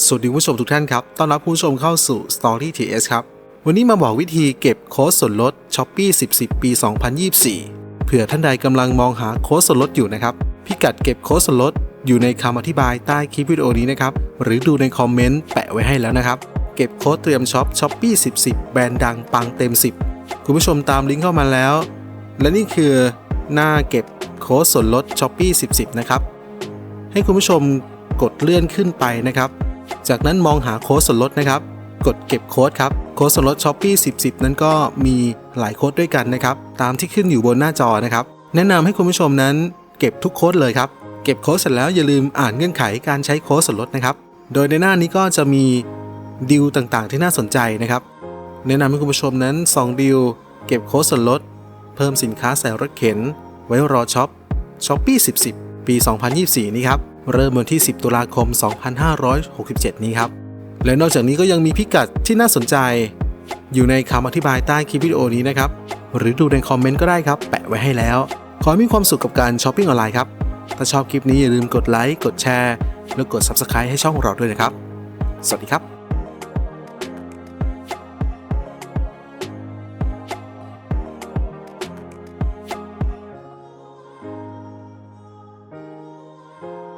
สวัสดีคุณผู้ชมทุกท่านครับ ต้อนรับผู้ชมเข้าสู่ Story TS ครับ วันนี้มาบอกวิธีเก็บโค้ดส่วนลด s h o p e e 10 10 ปี 2024 เผื่อท่านใดกำลังมองหาโค้ดส่วนลดอยู่นะครับ พิกัดเก็บโค้ดส่วนลดอยู่ในคำอธิบายใต้คลิปวิดีโอนี้นะครับ หรือดูในคอมเมนต์แปะไว้ให้แล้วนะครับ เก็บโค้ดเตรียมช็อป s h o p e e 10 10 แบรนด์ดังปังเต็ม 10 คุณผู้ชมตามลิงก์เข้ามาแล้ว และนี่คือหน้าเก็บโค้ดส่วนลด s h o p e e 10 10 นะครับ ให้คุณผู้ชมกดเลื่อนขึ้นไปนะครับ จากนั้นมองหาโค้ดส่วนลดนะครับ กดเก็บโค้ดครับ โค้ดส่วนลด s h o p e e 10 10 นั้นก็มีหลายโค้ดด้วยกันนะครับ ตามที่ขึ้นอยู่บนหน้าจอนะครับ แนะนำให้คุณผู้ชมนั้นเก็บทุกโค้ดเลยครับ เก็บโค้ดเสร็จแล้วอย่าลืมอ่านเงื่อนไขการใช้โค้ดส่วนลดนะครับ โดยในหน้านี้ก็จะมีดีลต่างๆ ที่น่าสนใจนะครับ แนะนำให้คุณผู้ชมนั้นส่องดีลเก็บโค้ดส่วนลด เพิ่มสินค้าใส่รถเข็น ไว้รอช็อป s h o p e e 10 10 ปี 2024 นี้ครับ เริ่มวันที่ 10 ตุลาคม 2567 นี้ครับ และนอกจากนี้ก็ยังมีพิกัดที่น่าสนใจ อยู่ในคำอธิบายใต้คลิปวิดีโอนี้นะครับ หรือดูในคอมเมนต์ก็ได้ครับ แปะไว้ให้แล้ว ขอให้มีความสุขกับการช้อปปิ้งออนไลน์ครับ ถ้าชอบคลิปนี้อย่าลืมกดไลค์ กดแชร์ และกด Subscribe ให้ช่องเราด้วยนะครับ สวัสดีครับ